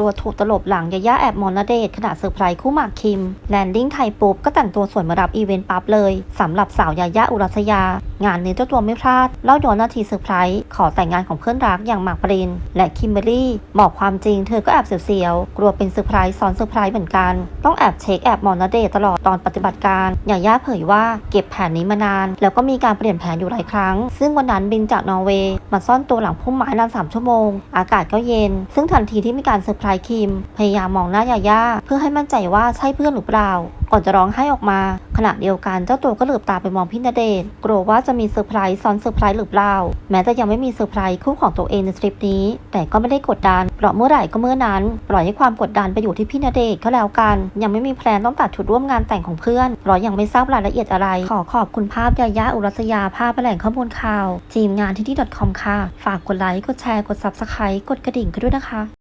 รัวถูกตลบหลังยาย่าแอบมอนเดชขณะเซอร์ไพรส์คู่หมากคิม แลนดิ้งไทยปุ๊บก็แต่งตัวสวยมารับอีเวนต์ปั๊บเลยสำหรับสาวยาย่าอุรัสยา งานนี้เจ้าตัวไม่พลาดเล่าย้อนนาทีเซอร์ไพรส์ขอแต่งงานของเพื่อนรักอย่างหมากปริน และคิมเบอรี่บอกความจริงเธอก็แอบเสียวๆกลัวเป็นเซอร์ไพรส์ซ้อนเซอร์ไพรส์เหมือนกัน ต้องแอบเช็คแอบมองนเดตลอดตอนปฏิบัติการยาย่าเผยว่าเก็บแผนนี้มานาน แล้วก็มีการเปลี่ยนแผนอยู่หลายครั้ง ซึ่งวันนั้นบินจากนอร์เวย์มาซ่อนตัวหลังพุ่มไม้นานสามชั่วโมง อากาศก็เย็น ซึ่งทันทีที่มีการเซอร์ไพรส์คิม พยายามมองหน้ายาย่าเพื่อให้มั่นใจว่าใช่เพื่อนหรือเปล่า ก่อนจะร้องไห้ออกมา ขณะเดียวกันเจ้าตัวก็เหลือบตาไปมองพี่ณเดชน์กลัวว่าจะมีเซอร์ไพรส์ซ้อนเซอร์ไพรส์หรือเปล่า แม้จะยังไม่มีเซอร์ไพรส์คู่ของตัวเองในทริปนี้ แต่ก็ไม่ได้กดดันเพราะเมื่อไหร่ก็เมื่อนั้น ปล่อยให้ความกดดันไปอยู่ที่พี่ณเดชน์ก็แล้วกัน ยังไม่มีแพลนต้องตัดชุดร่วมงานแต่งของเพื่อนเพราะยังไม่ทราบรายละเอียดอะไร ขอขอบคุณภาพยายาอุรัสยาภาพแหล่งข้อมูลข่าวทีมงานที่ที่ .com ค่ะ ฝากกดไลค์กดแชร์กด subscribe กดกระดิ่งกันด้วยนะคะ